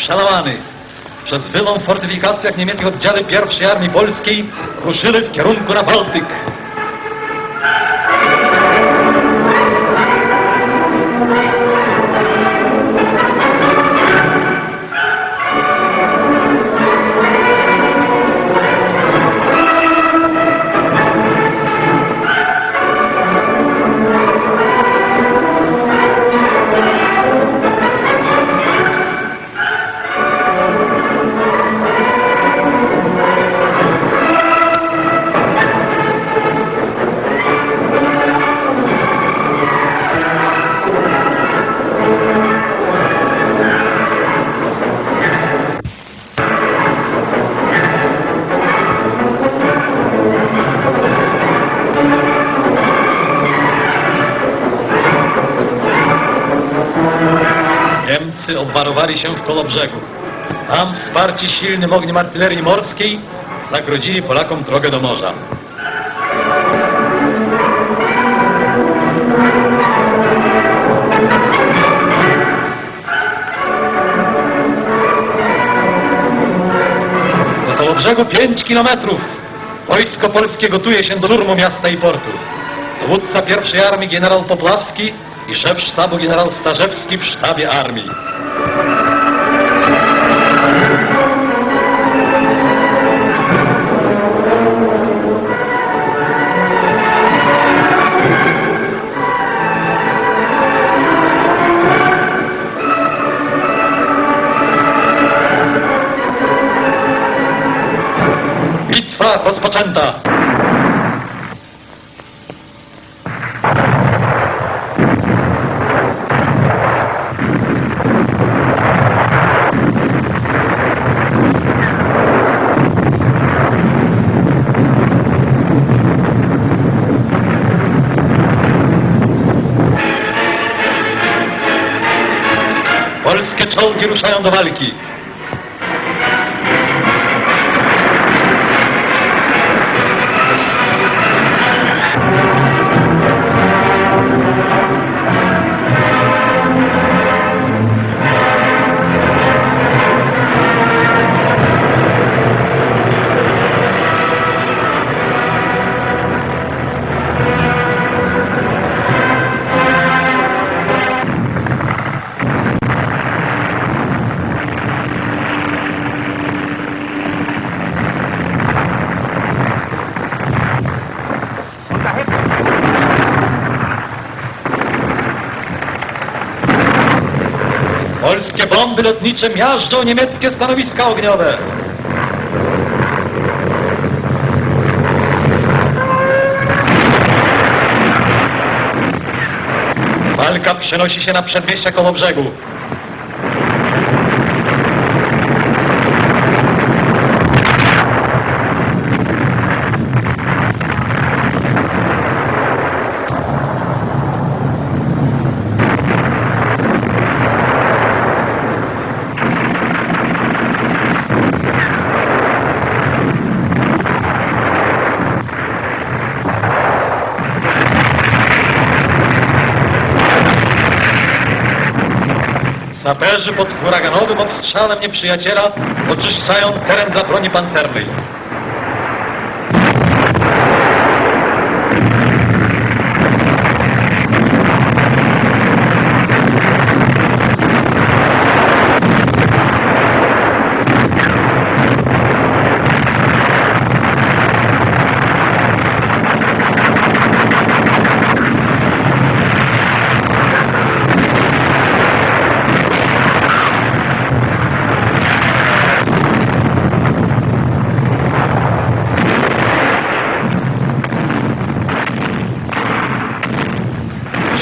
Przełamany. Przez wylą w fortyfikacjach niemieckich oddziały pierwszej Armii Polskiej ruszyły w kierunku na Bałtyk. Obwarowali się w Kolobrzegu. Tam wsparci silnym ogniem artylerii morskiej zagrodzili Polakom drogę do morza. Do Kolobrzegu 5 kilometrów. Wojsko polskie gotuje się do szturmu miasta i portu. Dowódca pierwszej armii generał Poplawski i szef sztabu generał Starzewski w sztabie armii. Bitwa rozpoczęta! Czołgi ruszają do walki. Bomby lotnicze miażdżą niemieckie stanowiska ogniowe. Walka przenosi się na przedmieścia koło brzegu. Obstrzałem nieprzyjaciela oczyszczają teren dla broni pancernej.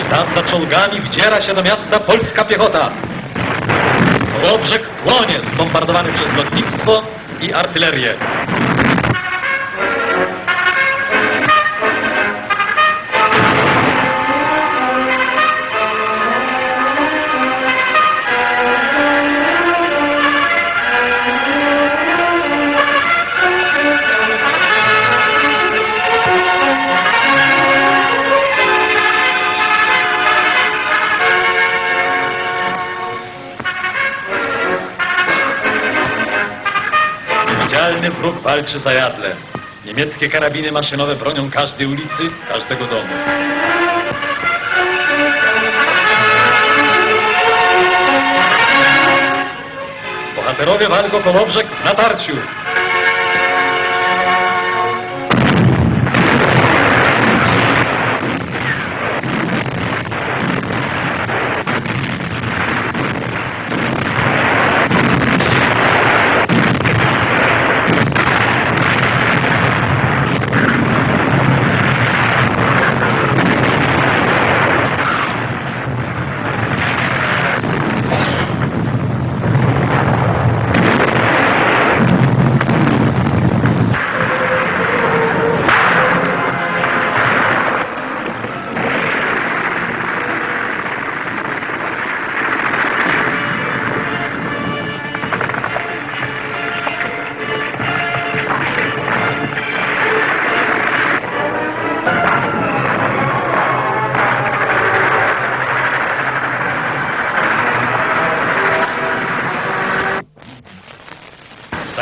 Ślad za czołgami wdziera się do miasta polska piechota. Kołobrzeg płonie, zbombardowany przez lotnictwo i artylerię. Walczy zajadle. Niemieckie karabiny maszynowe bronią każdej ulicy, każdego domu. Bohaterowie walk o Kołobrzeg w natarciu.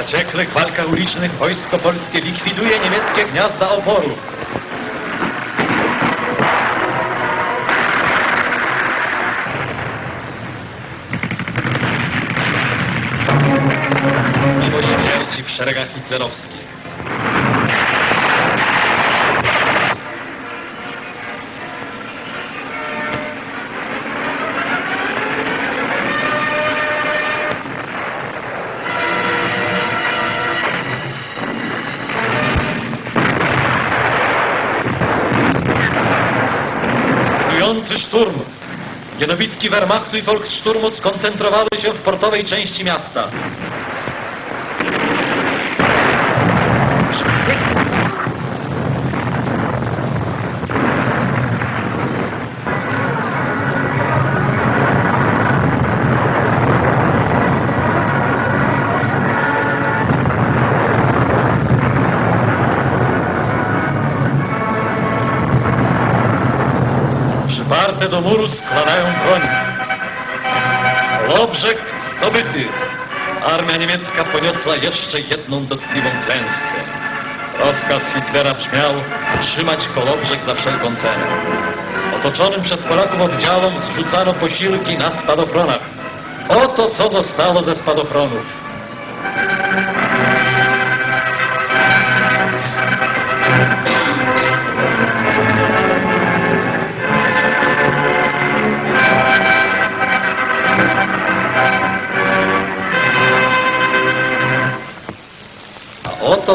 Zaciekłych walkach ulicznych wojsko polskie likwiduje niemieckie gniazda oporu. Mimo śmierci w szeregach hitlerowskich. Jednobitki Wehrmachtu i Volkssturmu skoncentrowały się w portowej części miasta. Do muru Niemiecka poniosła jeszcze jedną dotkliwą klęskę. Rozkaz Hitlera brzmiał trzymać Kolobrzeg za wszelką cenę. Otoczonym przez Polaków oddziałom zrzucano posiłki na spadochronach. Oto co zostało ze spadochronów.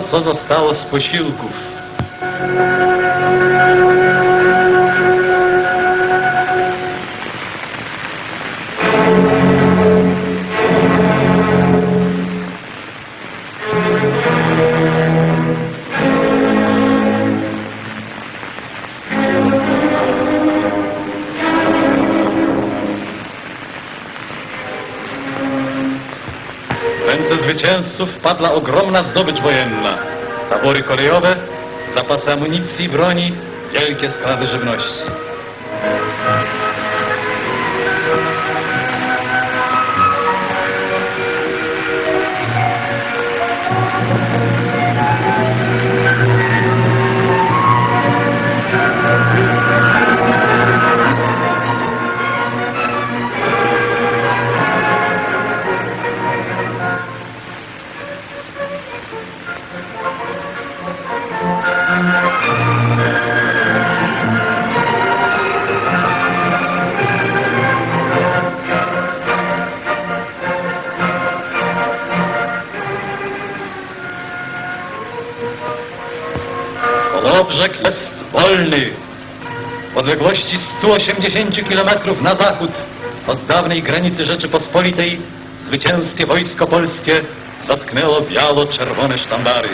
Co zostało z posiłków. Zwycięzców padła ogromna zdobycz wojenna. Tabory kolejowe, zapasy amunicji broni, wielkie składy żywności. Kolobrzeg jest wolny. W odległości 180 km na zachód od dawnej granicy Rzeczypospolitej zwycięskie wojsko polskie zatknęło biało-czerwone sztandary.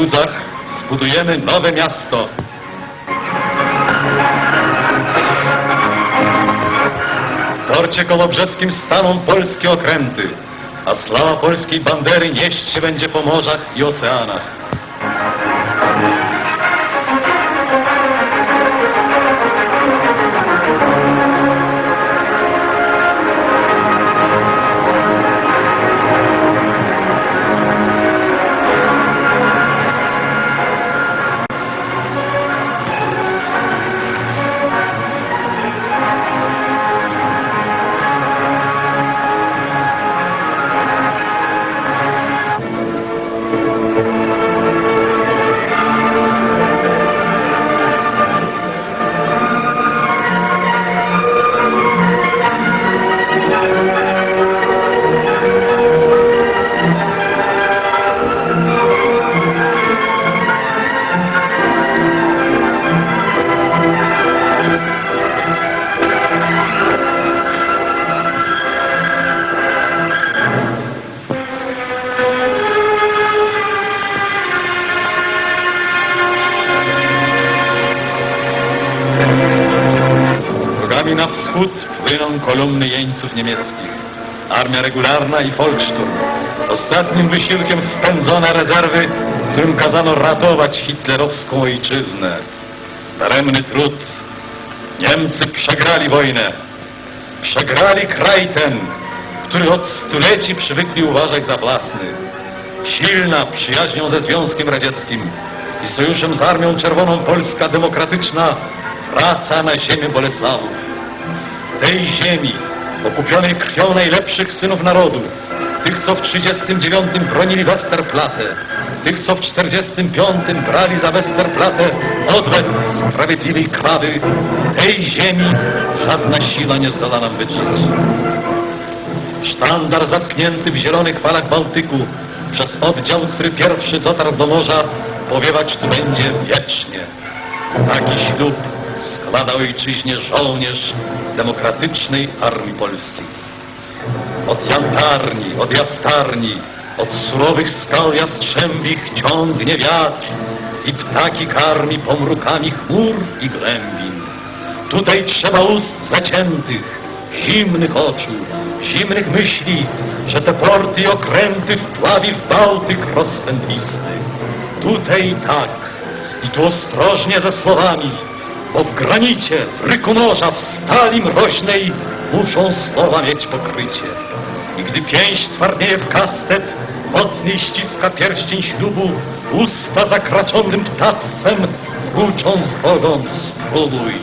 Gruzach zbudujemy nowe miasto. W porcie kołobrzeskim staną polskie okręty, a slawa polskiej bandery nieść się będzie po morzach i oceanach. Kolumny jeńców niemieckich. Armia regularna i Volkssturm. Ostatnim wysiłkiem spędzone rezerwy, którym kazano ratować hitlerowską ojczyznę. Daremny trud. Niemcy przegrali wojnę. Przegrali kraj ten, który od stuleci przywykli uważać za własny. Silna przyjaźnią ze Związkiem Radzieckim i sojuszem z Armią Czerwoną Polska Demokratyczna wraca na ziemię Bolesławów. Tej ziemi, okupionej krwią najlepszych synów narodu, tych, co w 39 bronili Westerplatte, tych, co w 45 brali za Westerplatte odwet sprawiedliwej krwawy, tej ziemi żadna siła nie zdoła nam wyciąć. Sztandar zatknięty w zielonych falach Bałtyku przez oddział, który pierwszy dotarł do morza, powiewać tu będzie wiecznie. Taki ślub składa ojczyźnie żołnierz demokratycznej Armii Polskiej. Od jantarni, od jastarni, od surowych skał jastrzębich ciągnie wiatr i ptaki karmi pomrukami chmur i głębin. Tutaj trzeba ust zaciętych, zimnych oczu, zimnych myśli, że te porty i okręty wpławi w Bałtyk rozpędlisty. Tutaj tak, i tu ostrożnie ze słowami, bo w granicie, w ryku morza, w stali mroźnej muszą słowa mieć pokrycie. I gdy pięść twardnieje w kastet, mocniej ściska pierścień ślubu, usta zakraczonym ptactwem huczą wrogom spróbuj,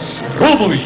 spróbuj!